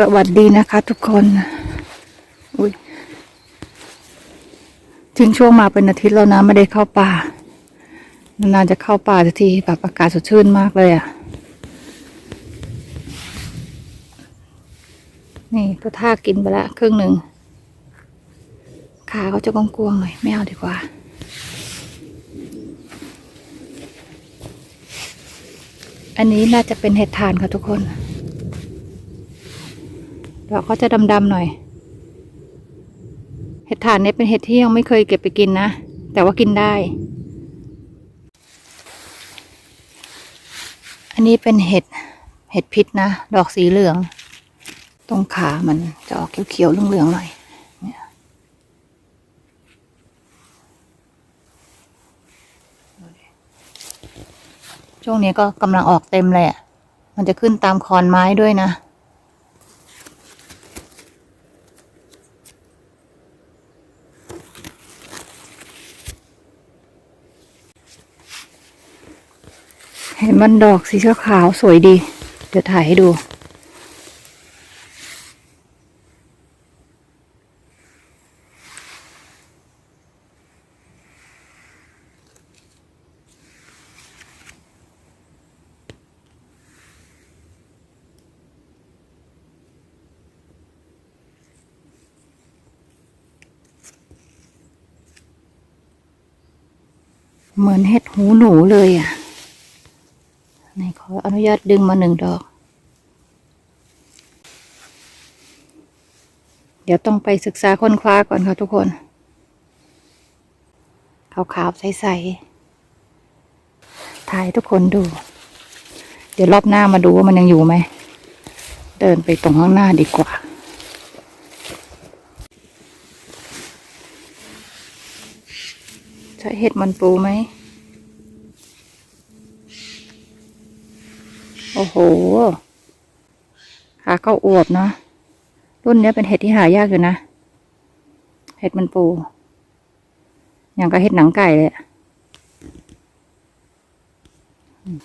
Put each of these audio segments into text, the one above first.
สวัสดีนะคะทุกคนอุ้ยทิ้งช่วงมาเป็นอาทิตย์แล้วนะไม่ได้เข้าป่า นานๆจะเข้าป่าสักทีแบบอากาศสดชื่นมากเลยอะ่ะ นี่ตัวท่ากินไปละครึ่งหนึ่ง ขาเขาจะกวงๆหน่อยไม่เอาดีกว่าอันนี้น่าจะเป็นเห็ดทานค่ะทุกคน ดอกเขาจะดำๆหน่อย เห็ดถ่านเนี่ยเป็นเห็ดที่ยังไม่เคยเก็บไปกินนะ แต่ว่ากินได้ อันนี้เป็นเห็ดเห็ดพิษนะ ดอกสีเหลือง ตรงขามันจะออกเขียวๆเหลืองๆหน่อยเนี่ยช่วงนี้ก็กำลังออกเต็มเลยอะ มันจะขึ้นตามคอนไม้ด้วยนะ นมันดอกสีขาวสวยดี เดี๋ยวถ่ายให้ดู เหมือนเห็ดหูหนูเลยอะ ออนุญาตดึงมาหนึ่งดอก เดี๋ยวต้องไปศึกษาค้นคว้าก่อนค่ะทุกคน ขาวๆ ใสๆ ถ่ายทุกคนดู เดี๋ยวรอบหน้ามาดูว่ามันยังอยู่ไหม เดินไปตรงข้างหน้าดีกว่าใช่เห็ดมันปูไหม โอ้โห ขาเข้าอวบนาะ รุ่นเนี้ยเป็นเห็ดที่หายากอยู่นะ เห็ดมันปู อย่างกับเห็ดหนังไก่เลยม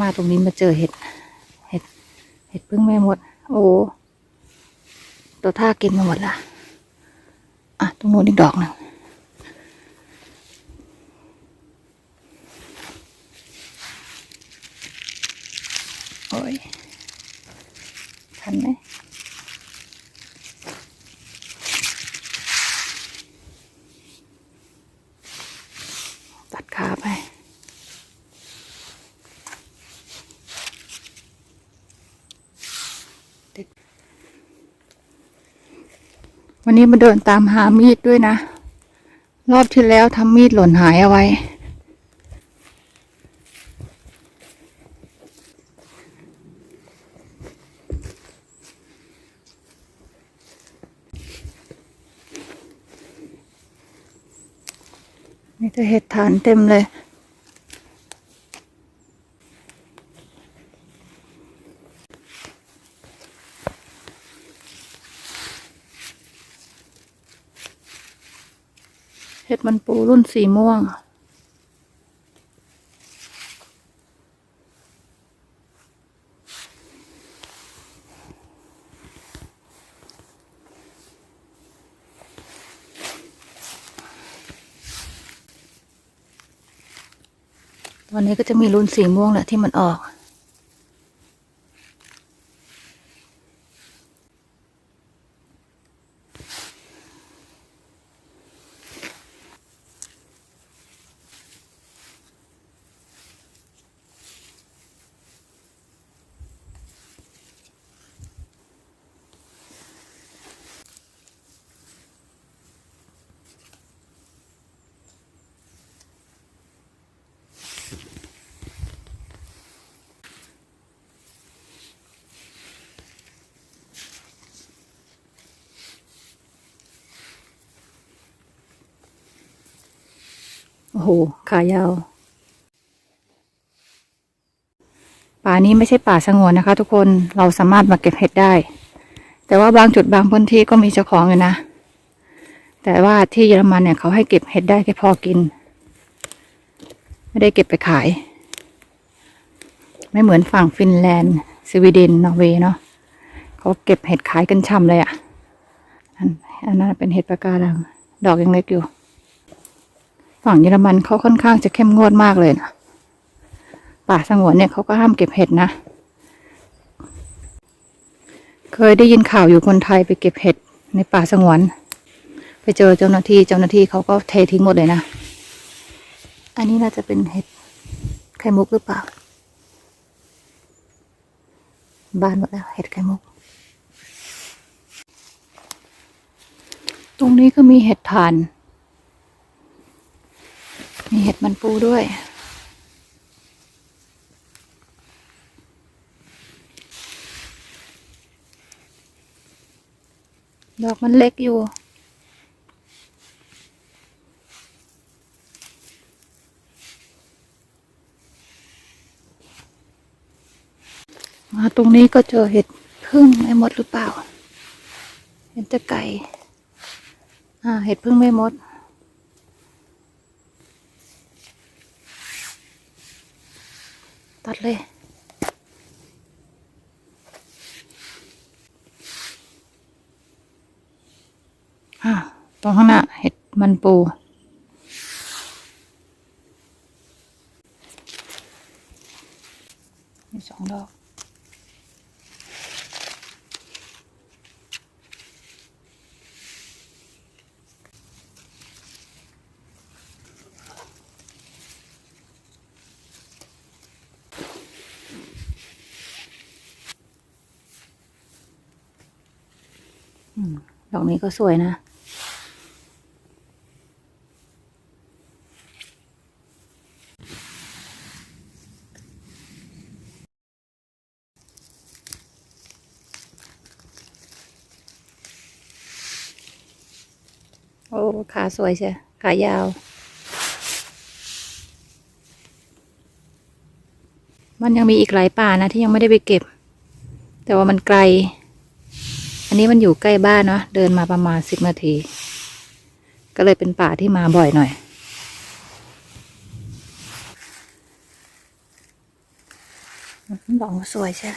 มาตรงนี้มาเจอเห็ด เห็ด เห็ดพึ่งไม่หมด โอ้ ตัวท่ากินมาหมดละ อะ ตรงนู้นอีกดอกหนึ่ง อยทันไหมตัดขาไปวันนี้มาเดินตามหามีดด้วยนะ รอบที่แล้วทำมีดหล่นหายเอาไว้ นี่จะเห็ดฐานเต็มเลย เห็ดมันปูรุ่นสีม่วง ตอนนี้ก็จะมีรุ่นสีม่วงแหละที่มันออก อ้โห ขายาว ป่านี้ไม่ใช่ป่าสงวนนะคะ ทุกคน เราสามารถมาเก็บเห็ดได้ แต่ว่าบางจุดบางพื้นที่ก็มีเจ้าของอยู่นะ แต่ว่าที่เยอรมันเนี่ยเขาให้เก็บเห็ดได้แค่พอกิน ไม่ได้เก็บไปขาย ไม่เหมือนฝั่งฟินแลนด์ สวีเดน นอร์เวย์เนาะ เขาเก็บเห็ดขายกันช่ำเลยอะ่ะ อันอันนั้นเป็นเห็ดปะการัง ดอกยังเล็กอยู่ ฝั่งเยอรมันเขาค่อนข้างจะเข้มงวดมากเลยนะป่าสงวนเนี่ยเขาก็ห้ามเก็บเห็ดนะ เคยได้ยินข่าวอยู่คนไทยไปเก็บเห็ดในป่าสงวน ไปเจอเจ้าหน้าที่เจ้าหน้าที่เขาก็เททิ้งหมดเลยนะ อันนี้น่าจะเป็นเห็ดไข่มุกหรือเปล่า บ้านหมดแล้วเห็ดไข่มุก ตรงนี้ก็มีเห็ดถ่าน มีเห็ดมันปูด้วย ดอกมันเล็กอยู่มาตรงนี้ก็เจอเห็ดพึ่งไม่หมดหรือเปล่า เห็นแต่ไก่ อ่า เห็ดพึ่งไม่หมด ตัดเลยอ่าตรงข้างหน้าเห็ดมันปูมีสองดอก ดอกนี้ก็สวยนะ โอ้ ขาสวยใช่ขายาว มันยังมีอีกหลายป่านะที่ยังไม่ได้ไปเก็บ แต่ว่ามันไกล อันนี้มันอยู่ใกล้บ้านเนาะเดินมาประมาณสิบนาที ก็เลยเป็นป่าที่มาบ่อยหน่อย ดอกสวยใช่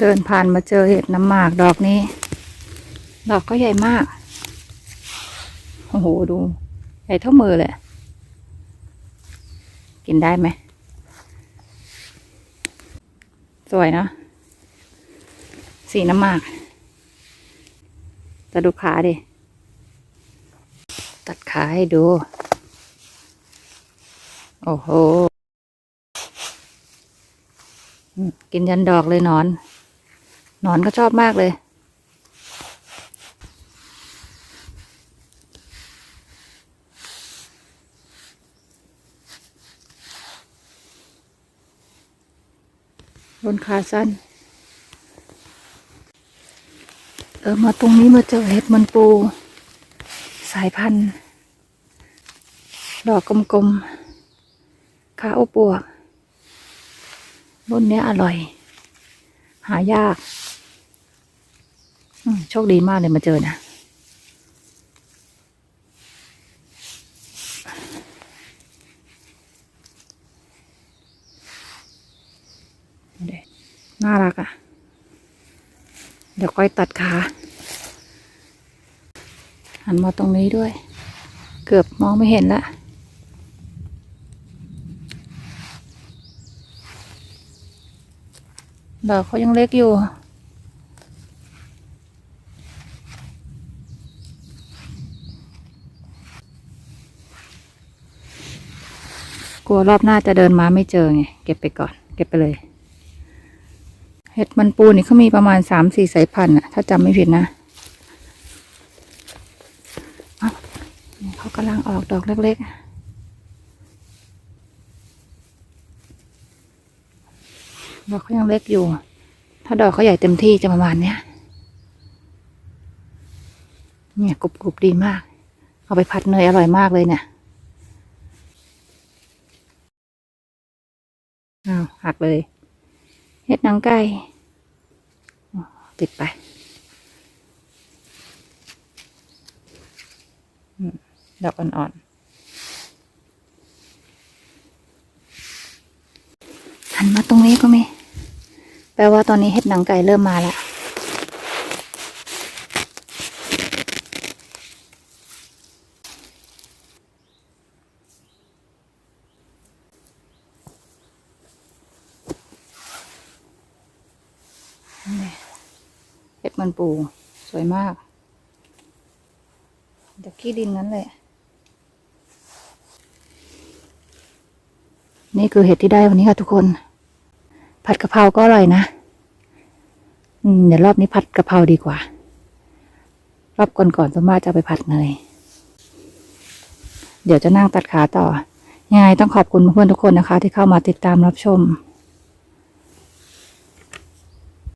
เดินผ่านมาเจอเห็ดน้ำหมากดอกนี้ ดอกก็ใหญ่มาก โอ้โห ดู ใหญ่เท่ามือเลย กินได้ไหม สวยเนอะสีน้ำหมากแต่ดูขาดิ ตัดขาให้ดู โอ้โห กินยันดอกเลยนอน นอนก็ชอบมากเลย บนขาสั้น เออมาตรงนี้มาเจอเห็ดมันปู สายพันธุ์ดอกกลมๆขาอบวบรุ่นเนี้ยอร่อย หายาก โชคดีมากเลยมาเจอนะ เด็ น่ารักอะ่ะ เดี๋ยวค่อยตัดขาหันมาตรงนี้ด้วย เกือบมองไม่เห็นละดอกเขายังเล็กอยู่กลัวรอบหน้าจะเดินมาไม่เจอไง เก็บไปก่อน เก็บไปเลย เห็ดมันปูนี่เขามีประมาณสามสี่สายพันธุ์อะถ้าจำไม่ผิดนะเอ้านี่เขากำลังออกดอกเล็กๆ ดอกเขายังเล็กอยู่ ถ้าดอกเขาใหญ่เต็มที่จะประมาณเนี้ย เนี่ยกรุบๆดีมาก เอาไปผัดเนยอร่อยมากเลยเนี่ยอ้าวหักเลย เห็ดหนังไก่ปิดไปดอกอ่อนๆหันมาตรงนี้ก็ไม่แปลว่าตอนนี้เห็ดหนังไก่เริ่มมาแล้ว มันปูสวยมากเดี๋ยวขี้ดินนั้นเลย นี่คือเห็ดที่ได้วันนี้ค่ะทุกคน ผัดกะเพราก็อร่อยนะเดี๋ยวรอบนี้ผัดกะเพราดีกว่า รอบก่อนๆสมมติจะไปผัดเนยเดี๋ยวจะนั่งตัดขาต่อ ยังไงต้องขอบคุณเพื่อนทุกคนนะคะ ที่เข้ามาติดตามรับชม